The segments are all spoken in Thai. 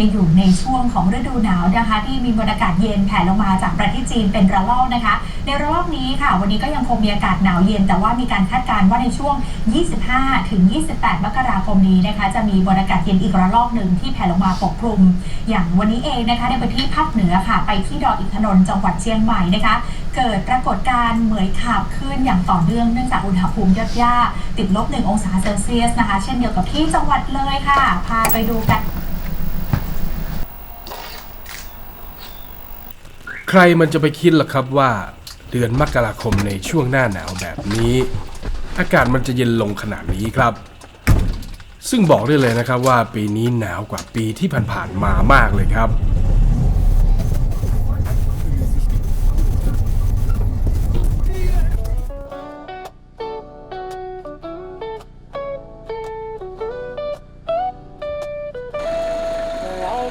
ยังอยู่ในช่วงของฤดูหนาวนะคะ ที่มีมวลอากาศเย็นแผ่ลงมาจากประเทศจีนเป็นระลอกนะคะ ในระลอกนี้ค่ะ วันนี้ก็ยังคงมีอากาศหนาวเย็น แต่ว่ามีการคาดการณ์ว่าในช่วง 25 ถึง 28 มกราคมนี้นะคะ จะมีมวลอากาศเย็นอีกระลอกหนึ่งที่แผ่ลงมาปกคลุม อย่างวันนี้เองนะคะ ในพื้นที่ภาคเหนือค่ะ ไปที่ดอยอินทนนท์จังหวัดเชียงใหม่นะคะ เกิดปรากฏการณ์เหมือยขาบขึ้นอย่างต่อเนื่องเนื่องจากอุณหภูมิยอดย่าติดลบ1องศาเซลเซียสนะคะ เช่นเดียวกับที่จังหวัดเลยค่ะ พาไปดูกัน ใครมันจะไปคิดล่ะครับว่า เดือนมกราคมในช่วงหน้าหนาวแบบนี้ อากาศมันจะเย็นลงขนาดนี้ครับ ซึ่งบอกได้เลยนะครับว่าปีนี้หนาวกว่าปีที่ผ่านๆมามากเลยครับ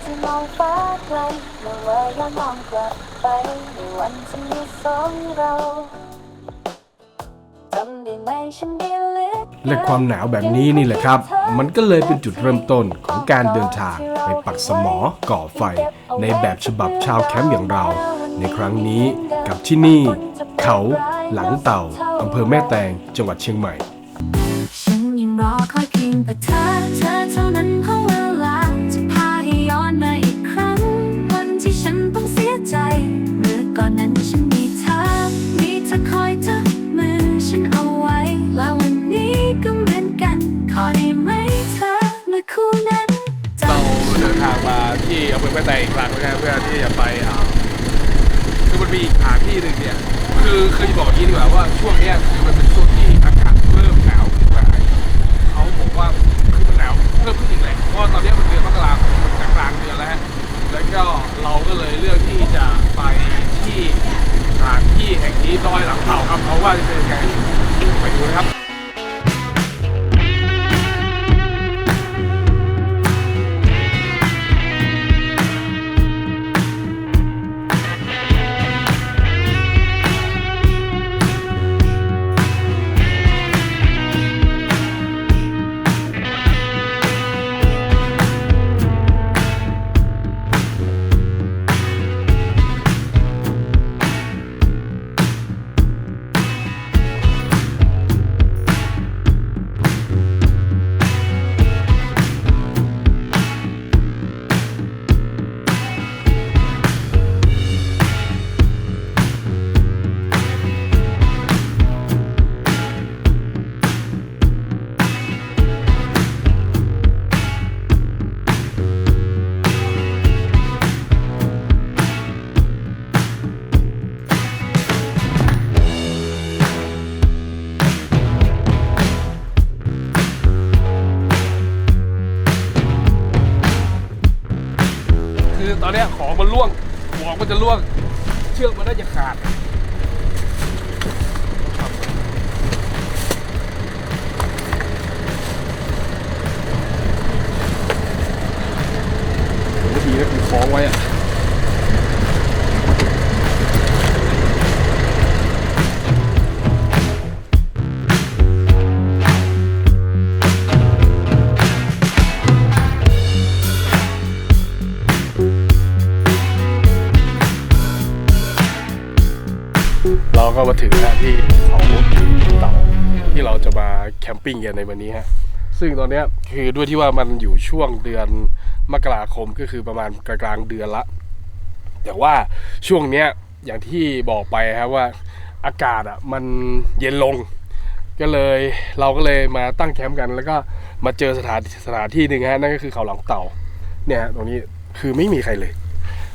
จะมองฟ้าไกลเมื่อวายามองกลับไปในวันที่มีสองเราจำได้ไหมฉันได้เลือกและความหนาวแบบนี้นี่แหละครับ มันก็เลยเป็นจุดเริ่มต้นของการเดินทางไปปักสมอก่อไฟ ในแบบฉบับชาวแคมป์อย่างเรา ในครั้งนี้กับที่นี่ เขาหลังเต่าอำเภอแม่แตงจังหวัดเชียงใหม่ ฉันยังรอคอยเพียงแต่เธอเธอ ไปแต่อีกหลังนะครับเพื่อที่จะไปอ่าคือมันมีอีกหาที่หนึ่งเนี่ยคือคือจะบอกอย่างนี้ดีกว่าว่าช่วงเนี้ยคือมันเป็นช่วงที่ เชือกมันน่าจะขาดผมก็ดีนะกูคล้องไว้อะ เราก็มาถึงแล้วที่เขาเต่าที่เราจะมาแคมปิ้งกันในวันนี้ฮะซึ่งตอนนี้คือด้วยที่ว่ามันอยู่ช่วงเดือนมกราคมก็คือประมาณกลางเดือนละ แต่ว่าช่วงเนี้ยอย่างที่บอกไปครับว่าอากาศอะมันเย็นลง ก็เลยเราก็เลยมาตั้งแคมป์กัน แล้วก็มาเจอสถานสถานที่หนึ่งฮะนั่นก็คือเขาหลังเต่าเนี่ยตรงนี้คือไม่มีใครเลย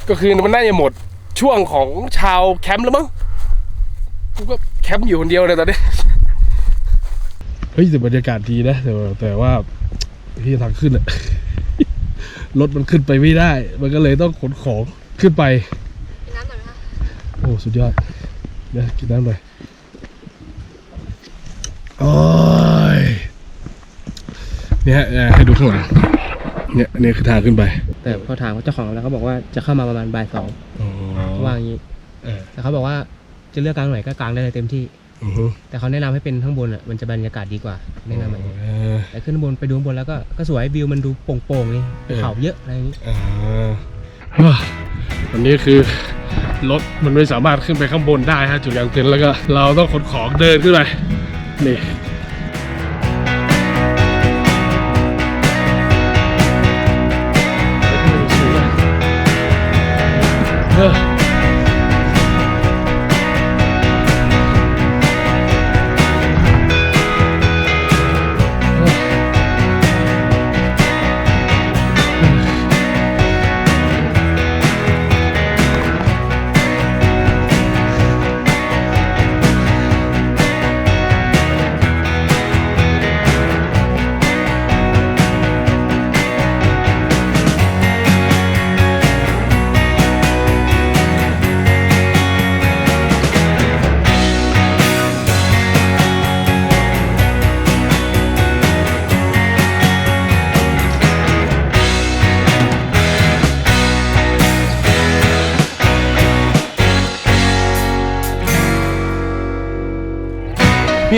ก็คือมันน่าจะหมดช่วงของชาวแคมป์แล้วมั้ง กูก็แคมป์อยู่คนเดียวเลยตอนนี้ เฮ้ยแต่บรรยากาศดีนะ แต่ว่าแต่ว่าที่ทางขึ้นอะรถมันขึ้นไปไม่ได้ มันก็เลยต้องขนของขึ้นไป กินน้ำหน่อยไหมคะโอ้สุดยอด เดี๋ยวกินน้ำหน่อยโอ้ยเนี่ยฮะเนี่ยให้ดูข้างหลังเนี่ยอันนี่คือทางขึ้นไปแต่พอถามเจ้าของแล้วเขาบอกว่าจะเข้ามาประมาณบ่ายสองอ๋อ ว่าอย่างนี้เออ แต่เขาบอกว่า จะเลือกกลางไหนก็กลางได้เลยเต็มที่ อือฮึแต่เขาแนะนำให้เป็นข้างบนอะมันจะบรรยากาศดีกว่าแนะนำแบบนี้เออแต่ขึ้นข้างบนไปดูข้างบนแล้วก็ก็สวยวิวมันดูโปร่งๆเลยเออเขาเยอะอะไรอย่างนี้ อ่าวันนี้คือรถมันไม่สามารถขึ้นไปข้างบนได้ฮะจุดกลางเต็นท์แล้วก็เราต้องขนของเดินขึ้นไปนี่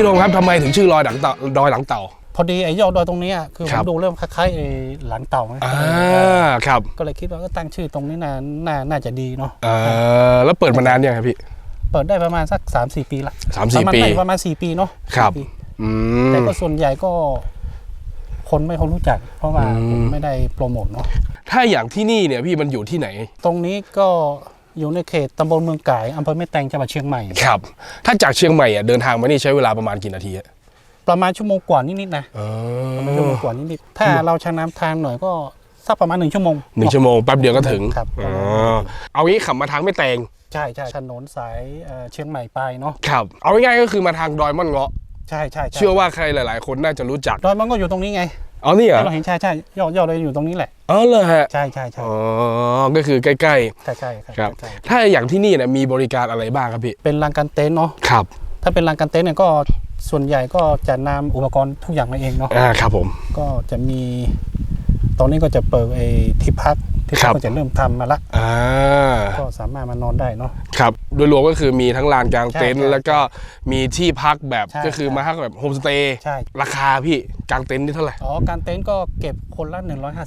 พี่ลงครับทำไมถึงชื่อรอยหลังเต่าดอยหลังเต่า พอดีไอ้ยอดดอยตรงเนี้ยคือผครัมบ ดูเริ่มคล้ายๆไอ้หลังเต่าไหมอ่าครับก็เลยคิดว่าก็ตั้งชื่อตรงนี้น่าน่าน่าจะดีเนาะอ่าแล้วเปิดมานานยังครับพี่ เปิดได้ประมาณสัก 3 4 ปีละสามสี่ประณปีไม่ประมาณ 4 ปีเนาะครับ สี่ปีอืแต่มก็ส่วนใหญ่ก็ คนไม่ค่อยรู้จัก เพราะว่าอืม ผมไม่ได้โปรโมทเนาะถ้าอย่างที่นี่เนี่ยพี่มันอยู่ที่ไหน ตรงนี้ก็ อยู่ในเขตตำบลเมืองก่ายอำเภอแม่แตงจังหวัดเชียงใหม่ ครับ ถ้าจากเชียงใหม่อะเดินทางมานี่ใช้เวลาประมาณกี่นาทีอะประมาณชั่วโมงกว่านิดๆนะอ๋อประมาณชั่วโมงกว่านิดๆถ้าเราชะน้ำทางหน่อยก็สักประมาณหนึ่งชั่วโมงหนึ่งชั่วโมงแป๊บเดียวก็ถึงครับอ๋อเอางี้ขับมาทางไม่แตงใช่ใช่ถนนสายเอ่อเชียงใหม่ไปเนาะครับเอาง่ายๆก็คือมาทางดอยม่อนเงาะใช่ใช่ใเชื่อว่าใครหลาย ๆ คนน่าจะรู้จักดอยมันก็อยู่ตรงนี้ไง อ๋อนี่เหรอที่เราเห็นใช่ใช่ยอดยอดเลยอยู่ตรงนี้แหละอ๋อเลยฮะใช่ใช่ใช่อ๋อก็คือใกล้ใช่ใช่ๆครับใช่ถ้าอย่างที่นี่เนี่ยมีบริการอะไรบ้างครับพี่เป็นลานการเต็นท์เนาะครับถ้าเป็นลานการเต็นท์เนี่ยก็ส่วนใหญ่ก็จะนำอุปกรณ์ทุกอย่างมาเองเนาะอ่าครับผมก็จะมี ตอนนี้ก็จะเปิดไอ้ที่พัก ที่ครัพักบก็จะเริ่มทำมาละอ่าก็สามารถมานอนได้เนาะครับโดยรวมก็คือมีทั้งลานกลางเต็นท์ใช่ใช่แล้วก็มีที่พักแบบใช่ก็คือใช่มาพักแบบโฮมสเตย์ใช่ราคาพี่กลางเต็นท์นี่เท่าไหร่อ๋อการเต็นท์ก็เก็บคนละ 150ร้อยห้า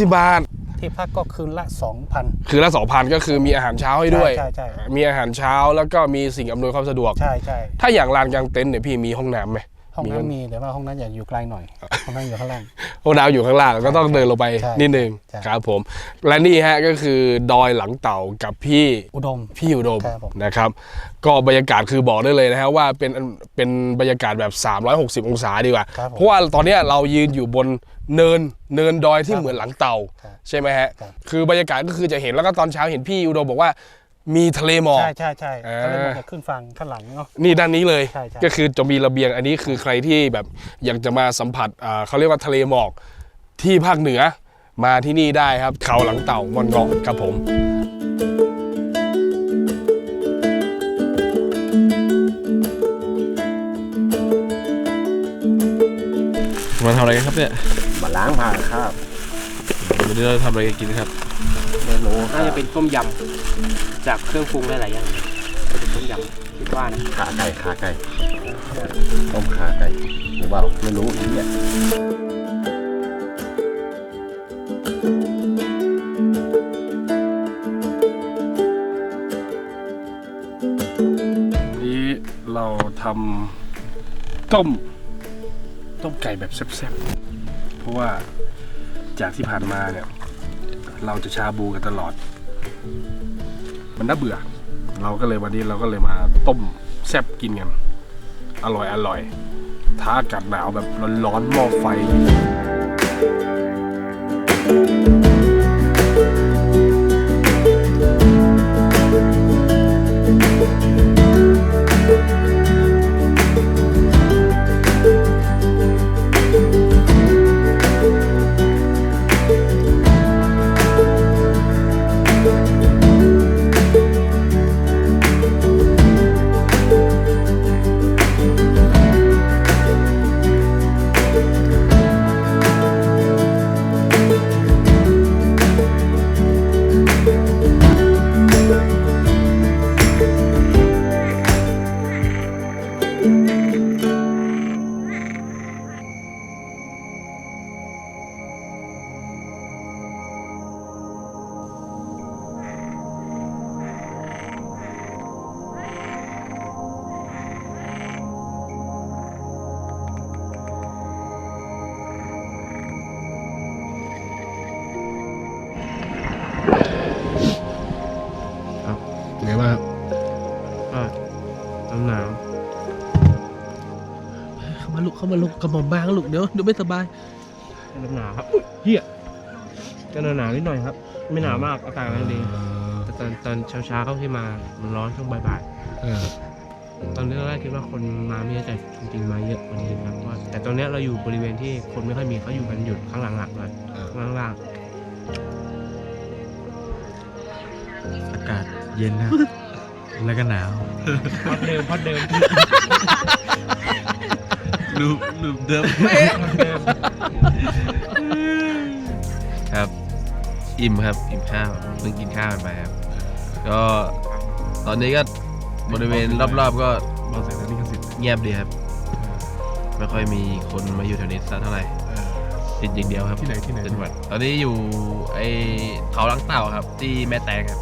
สิบบาท ที่พักก็คืนละ 2,000 คือละสองพันก็คือมีอาหารเช้าให้ด้วยใช่ใช่ใช่มีอาหารเช้าแล้วก็มีสิ่งอำนวยความสะดวกใช่ใช่ถ้าอย่างลานกลางเต็นท์เนี่ยพี่มีห้องน้ำไหม ห้องมีน้ำมีแต่ว่าห้องน้ำอยากอยู่ไกลหน่อยห้องน้ำอยู่ข้างล่างห้องน้ำอยู่ข้างล่างก็ต้องเดินลงไปใช่นิดนึงใช่ครับผม และนี่ฮะก็คือดอยหลังเต่ากับพี่อุดมพี่อุดมครับผมนะครับ ก็บรรยากาศคือบอกได้เลยนะฮะว่าเป็นเป็นบรรยากาศแบบ 360 องศาดีกว่าครับผมเพราะว่าตอนเนี้ยเรายืนอยู่บนเนินเนินดอยที่ครับเหมือนหลังเต่าครับใช่ไหมฮะครับคือบรรยากาศก็คือจะเห็นแล้วก็ตอนเช้าเห็นพี่อุดมบอกว่า มีทะเลหมอก ใช่ใช่ใช่อ่าก็เลยมันจะขึ้นฟังข้างหลังเนาะ นี่ด้านนี้เลยใช่ใช่ ก็คือจะมีระเบียงอันนี้คือใครที่แบบอยากจะมาสัมผัสอ่าเขาเรียกว่าทะเลหมอกที่ภาคเหนือมาที่นี่ได้ครับ เขาหลังเต่าวันเกาะครับผม มาทำอะไรกันครับเนี่ยมาล้างผ่านครับวันนี้เราทำอะไรกันกินครับ ไม่รู้คน่ารับจะเป็นต้มยำจากเครื่องปรุงหลายๆอย่างเป็นต้มยำคิดว่านะขาไก่ขาไก่ต้มขาไก่หรือเปล่าไม่รู้อีเนี่ยนี้เราทำต้ม ต้มไก่แบบแซ่บๆ เพราะว่าจากที่ผ่านมาเนี่ย เราจะชาบูกันตลอด มันน่าเบื่อ เราก็เลยวันนี้เราก็เลยมาต้มแซ่บกินกัน อร่อยอร่อยท้าอากาศหนาวแบบร้อนๆหม้อไฟเเข้ามาลูกกระหม่อมบางลูกเดี๋ยวเดี๋ยวไม่สบายลมหนาวครับเฮียก็หนาวๆนิดหน่อยครับ ไม่หนาวมากอากาศกำลังดีแต่ตอนตอนเช้าๆเข้าที่มามันร้อนช่วงบ่ายเออๆตอนแรกๆคิดว่าคนมาไม่เยอะแต่จริงๆมาเยอะกว่านี้ครับเพราะว่าแต่ตอนเนี้ยเราอยู่บริเวณที่คนไม่ค่อยมีเขาอยู่กันหยุดข้างหลังๆเลยข้างล่างอากาศเย็นนะแล้วก็หนาวๆพัดเดิมพัดเดิม รูปรูปเดิมพัดเดิมครับ อิ่มครับอิ่มข้าวเพิ่งกินข้าวกันไปครับ ก็ตอนนี้ก็บริเวณรอบๆก็บอกใส่แล้วนี่ก็สิทธิ์เงียบดีครับ ไม่ค่อยมีคนมาอยู่แถวนี้สักเท่าไหร่เออ ติดอย่างเดียวครับที่ไหนที่ไหนเป็นหวัดตอนนี้อยู่ไอเขาลังเต่าครับ ที่แม่แตงครับ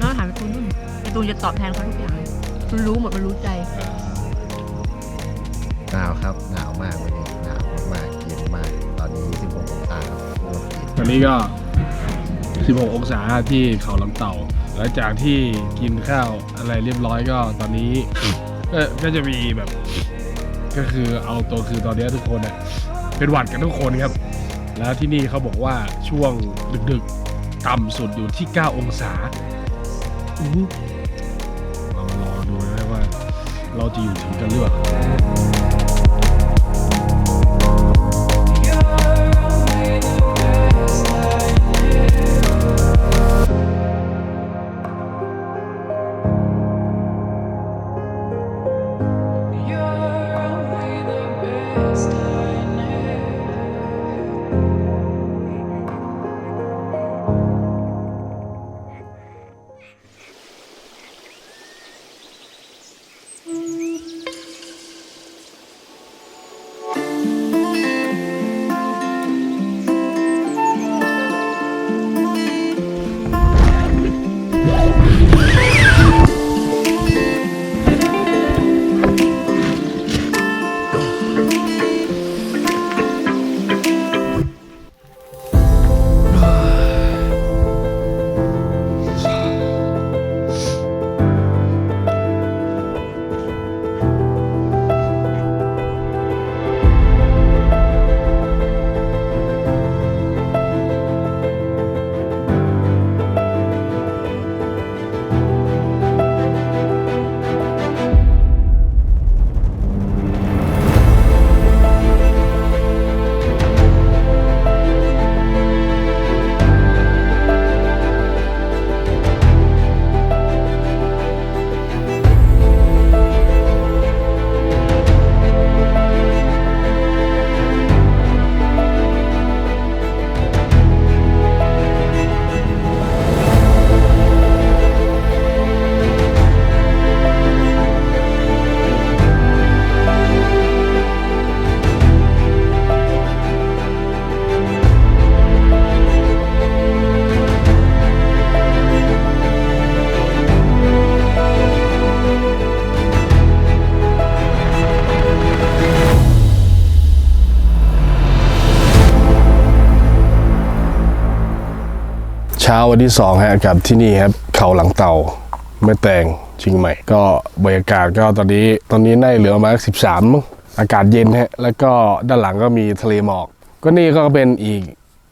น้าถามไอ้ตูนนู่นไอ้ตูนจะตอบแทนเขาทุกอย่างเลย มันรู้หมดมันรู้ใจ หนาวครับ หนาวมากวันนี้หนาวมากๆเย็นมาก ตอนนี้16องศาครับโอ้ยตอนนี้ก็ 16 องศาที่เขาลำเต่า หลังจากที่กินข้าวอะไรเรียบร้อยก็ตอนนี้ ก็ก็จะมีแบบ ก็คือเอาตัวคือตอนนี้ทุกคนเน่ยเป็นหวัดกันทุกคนครับ แล้วที่นี่เขาบอกว่าช่วงดึกๆ ต่ำสุดอยู่ที่ 9 องศาอู้หู เราจะอยู่ถึงกันหรือเปล่า ช้าวันที่สองฮะกับที่นี่ครับเขาหลังเต่าแม่แตงชียงใหม่ ก็บรรยากาศก็ตอนนี้ตอนนี้น่าจะเหลือมาสิบสามมั้งอากาศเย็นฮะแล้วก็ด้านหลังก็มีทะเลหมอก ก็นี่ก็เป็นอีก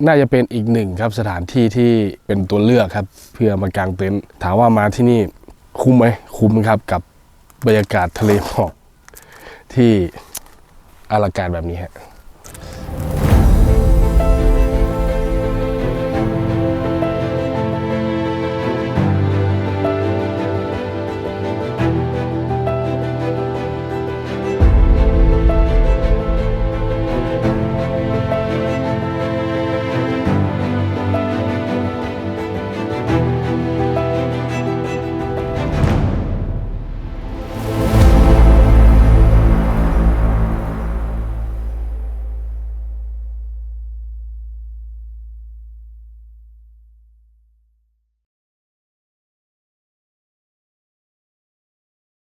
น่าจะเป็นอีกหนึ่งครับสถานที่ที่เป็นตัวเลือกครับ เพื่อมากางเต็นท์ถามว่ามาที่นี่คุ้มไหมคุ้มครับกับบรรยากาศทะเลหมอกที่อลังการแบบนี้ฮะ